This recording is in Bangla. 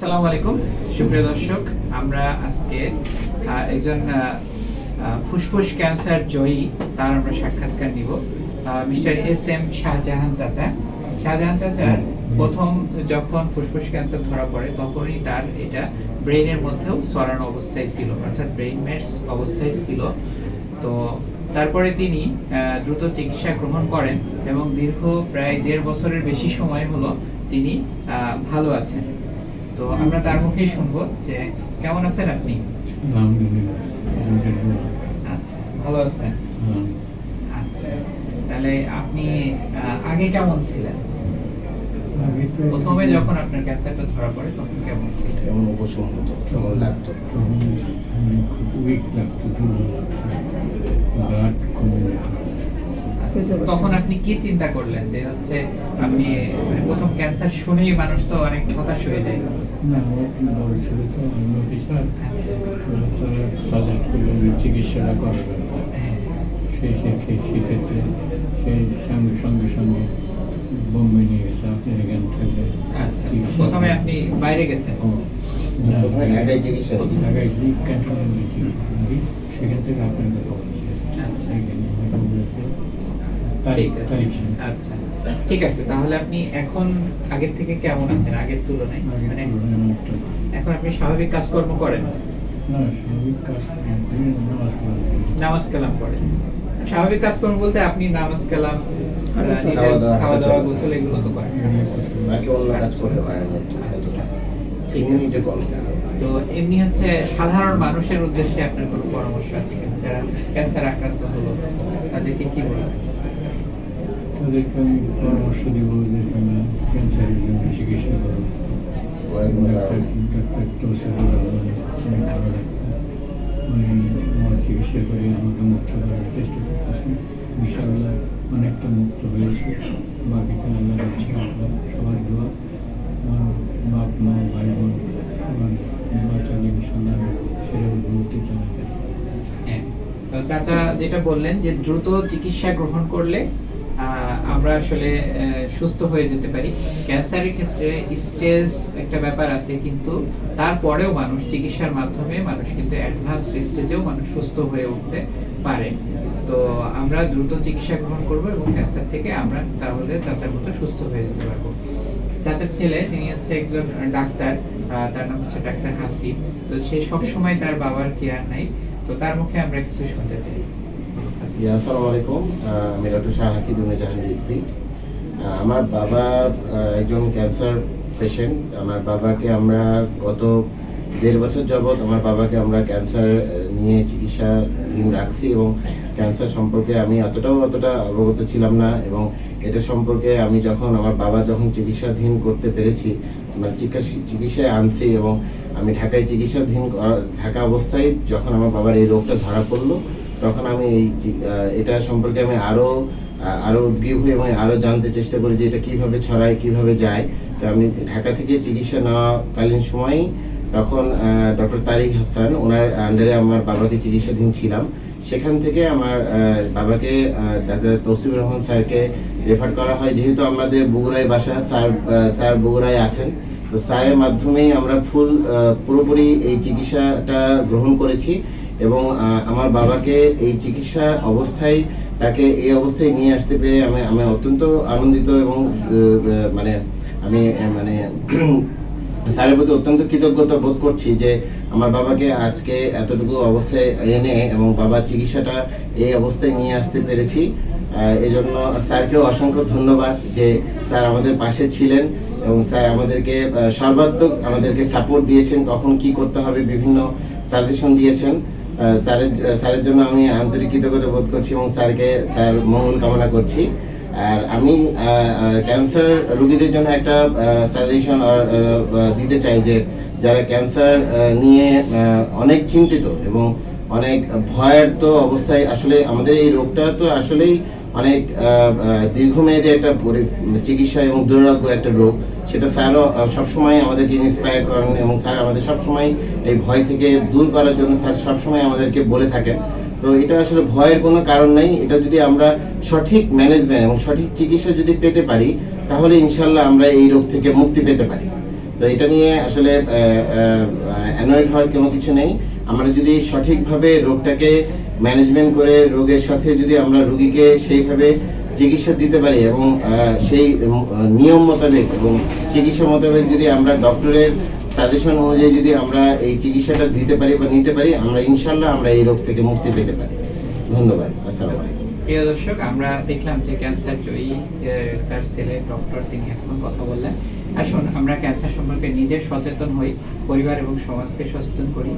আসসালামু আলাইকুম। সুপ্রিয় দর্শক আমরা আজকে একজন ফুসফুস ক্যান্সার জয়ী তার আমরা সাক্ষাৎকার নিব। মিস্টার এস এম শাহজাহান চাচা। শাহজাহান চাচা প্রথম যখন ফুসফুস ক্যান্সার ধরা পড়ে তখনই তার এটা ব্রেইনের মধ্যেও ছড়ানো অবস্থায় ছিল অর্থাৎ ব্রেইন মেটস অবস্থায় ছিল। তো তারপরে তিনি দ্রুত চিকিৎসা গ্রহণ করেন এবং দীর্ঘ প্রায় দেড় বছরের বেশি সময় হলো তিনি আহ, ভালো আছেন। তো আমরা তার মুখেই শুনব যে কেমন আছেন আপনি। আচ্ছা ভালো আছেন। আচ্ছা তাহলে আপনি আগে কেমন ছিলেন? প্রথমে যখন আপনার ক্যান্সারটা ধরা পড়ে তখন কেমন ছিলেন? কেমন উপশম হতো কেমন লাগতো? মানে খুব উইক লাগতো। ব্লাড কমে যেত তখন আপনি কি চিন্তা করলেন যে হচ্ছে আপনি মানে প্রথম ক্যান্সার শুনেই মানুষ তো অনেক হতাশ হয়ে যায়। না ছিল তো অন্য অফিসার আচ্ছা। সাজেস্ট করলেন চিকিৎসাটা করা দরকার। হ্যাঁ। সেই সেক্ষেত্রে সেই সঙ্গে সঙ্গে সঙ্গে বোম্বে নিয়ে গেছে। আপনি এখানে থাকলে আচ্ছা আচ্ছা। প্রথমে আপনি বাইরে গেছেন? ঢাকায় চিকিৎসা ঢাকায় সেখান থেকে আপনাকে খবর আচ্ছা। ঠিক আছে। আচ্ছা। ঠিক আছে তাহলে আপনি এখন আগের থেকে কেমন আছেন? আগের তুলনায়? মানে এখন আপনি স্বাভাবিক কাজকর্ম করেন? না স্বাভাবিক কাজ করে নামাজ কালাম পড়েন। স্বাভাবিক কাজকর্ম বলতে আপনি নামাজ কালাম খাওয়া দাওয়া, দাওয়া হাঁটাচলা। গোসল এগুলো তো করেন। বাকি অন্য কাজ করতে পারেন আচ্ছা। ঠিক আছে। তো এমনি হচ্ছে সাধারণ মানুষের উদ্দেশ্যে আপনার কোনো পরামর্শ আছে যারা ক্যান্সার আক্রান্ত হলো তাদেরকে কি বলবেন? তাদেরকে আমি পরামর্শ দিব যে তোমরা ক্যান্সারের জন্য চিকিৎসা করো ডাক্তার। ডাক্তার তৌসিফুর রহমান ভালো ডাক্তার। উনি আমার চিকিৎসা করে আমাকে মুক্ত করার চেষ্টা করতেছেন ইনশাআল্লাহ অনেকটা মুক্ত হয়েছে। বাকিটা আল্লাহ দিচ্ছে সবার দোয়া। আমার বাপ মা ভাই বোন সবার দোয়া চালিয়ে ইনশাআল্লাহ সেটা উন্নতি চালাতে হ্যাঁ। চাচা যেটা বললেন যে দ্রুত চিকিৎসা গ্রহণ করলে আমরা আসলে সুস্থ হয়ে যেতে পারি। ক্যান্সারের ক্ষেত্রে স্টেজ একটা ব্যাপার আছে, কিন্তু তারপরেও মানুষ চিকিৎসার মাধ্যমে মানুষ কিন্তু অ্যাডভান্স স্টেজেও মানুষ সুস্থ হয়ে উঠতে পারে। তো আমরা দ্রুত চিকিৎসা গ্রহণ করব এবং ক্যান্সার থেকে আমরা তাহলে চাচার মতো সুস্থ হয়ে যেতে পারব। চাচার ছেলে, তিনি হচ্ছে একজন ডাক্তার তার নাম হচ্ছে ডাক্তার হাসিব তো সে সবসময় তার বাবার কেয়ার নাই। তো তার মুখে আমরা কিছু শুনতে চাই। আসসালামু আমি ডক্টর শাহ হাসিবুল জাহান রিজভি আমার বাবা একজন ক্যান্সার পেশেন্ট। আমার বাবাকে আমরা গত দেড় বছর যাবৎ আমার বাবাকে আমরা ক্যান্সার নিয়ে চিকিৎসাধীন রাখছি এবং ক্যান্সার সম্পর্কে আমি অতটাও অতটা অবগত ছিলাম না এবং এটা সম্পর্কে আমি যখন, আমার বাবা যখন চিকিৎসাধীন করতে পেরেছি মানে চিকিৎসা- চিকিৎসায় আনছি এবং আমি ঢাকায় চিকিৎসাধীন করা- থাকা অবস্থায় যখন আমার বাবার এই রোগটা ধরা পড়ল তখন আমি এই এটা সম্পর্কে আমি আরও আরও আরও উদ্গ্রীব হই এবং আরও জানতে চেষ্টা করি যে এটা কীভাবে ছড়ায়, কীভাবে যায়। তো আমি ঢাকা থেকে চিকিৎসা নেওয়াকালীন সময়ই তখন ডক্টর তারিক হাসান, ওনার আন্ডারে আমার বাবাকে চিকিৎসাধীন ছিলাম। সেখান থেকে আমার বাবাকে ডাক্তার তৌসিফুর রহমান স্যারকে রেফার করা হয়। যেহেতু আমাদের বগুড়ায় বাসা, স্যার স্যার বগুড়ায় আছেন, তো স্যারের মাধ্যমেই আমরা ফুল পুরোপুরি এই চিকিৎসাটা গ্রহণ করেছি এবং আমার বাবাকে এই চিকিৎসা অবস্থায় তাকে এই অবস্থায় নিয়ে আসতে পেরে আমি আমি অত্যন্ত আনন্দিত এবং মানে আমি মানে স্যারের প্রতি অত্যন্ত কৃতজ্ঞতা বোধ করছি যে আমার বাবাকে আজকে এতটুকু অবস্থায় এনে এবং বাবার চিকিৎসাটা এই অবস্থায় নিয়ে আসতে পেরেছি। আহ, এই জন্য স্যারকেও অসংখ্য ধন্যবাদ যে স্যার আমাদের পাশে ছিলেন এবং স্যার আমাদেরকে সর্বাত্মক আমাদেরকে সাপোর্ট দিয়েছেন কখন কি করতে হবে বিভিন্ন সাজেশন দিয়েছেন। স্যারের স্যারের জন্য আমি আন্তরিক কৃতজ্ঞতা বোধ করছি এবং স্যারকে তার মঙ্গল কামনা করছি। আর আমি ক্যান্সার রোগীদের জন্য একটা সাজেশন আর দিতে চাই যে যারা ক্যান্সার নিয়ে অনেক চিন্তিত এবং অনেক ভয়ের তো অবস্থায় আসলে আমাদের এই রোগটা তো আসলেই অনেক দীর্ঘমেয়াদী একটা চিকিৎসা এবং দুরারোগ্য একটা রোগ। সেটা স্যারও সবসময় আমাদেরকে ইন্সপায়ার করেন এবং স্যার আমাদের সবসময় এই ভয় থেকে দূর করার জন্য স্যার সবসময় আমাদেরকে বলে থাকেন। তো এটা আসলে ভয়ের কোনো কারণ নাই। এটা যদি আমরা সঠিক ম্যানেজমেন্ট এবং সঠিক চিকিৎসা যদি পেতে পারি, তাহলে ইনশাল্লাহ আমরা এই রোগ থেকে মুক্তি পেতে পারি। তো এটা নিয়ে আসলে অ্যানয়েড হওয়ার কোনো কিছু নেই। আমরা যদি সঠিকভাবে রোগটাকে ম্যানেজমেন্ট করে রোগের সাথে যদি আমরা রুগীকে সেইভাবে চিকিৎসা দিতে পারি এবং সেই নিয়ম মোতাবেক এবং চিকিৎসা মোতাবেক যদি আমরা ডক্টরের সাজেশন অনুযায়ী যদি আমরা এই চিকিৎসাটা দিতে পারি বা নিতে পারি, আমরা ইনশাল্লাহ আমরা এই রোগ থেকে মুক্তি পেতে পারি। ধন্যবাদ। আসসালামু আলাইকুম। প্রিয় দর্শক, আমরা দেখলাম যে ক্যান্সার জয়ী তার ছেলে ডক্টর, তিনি এখন কথা বললেন। আসুন, আমরা ক্যান্সার সম্পর্কে নিজে সচেতন হই, পরিবার এবং সমাজকে সচেতন করি।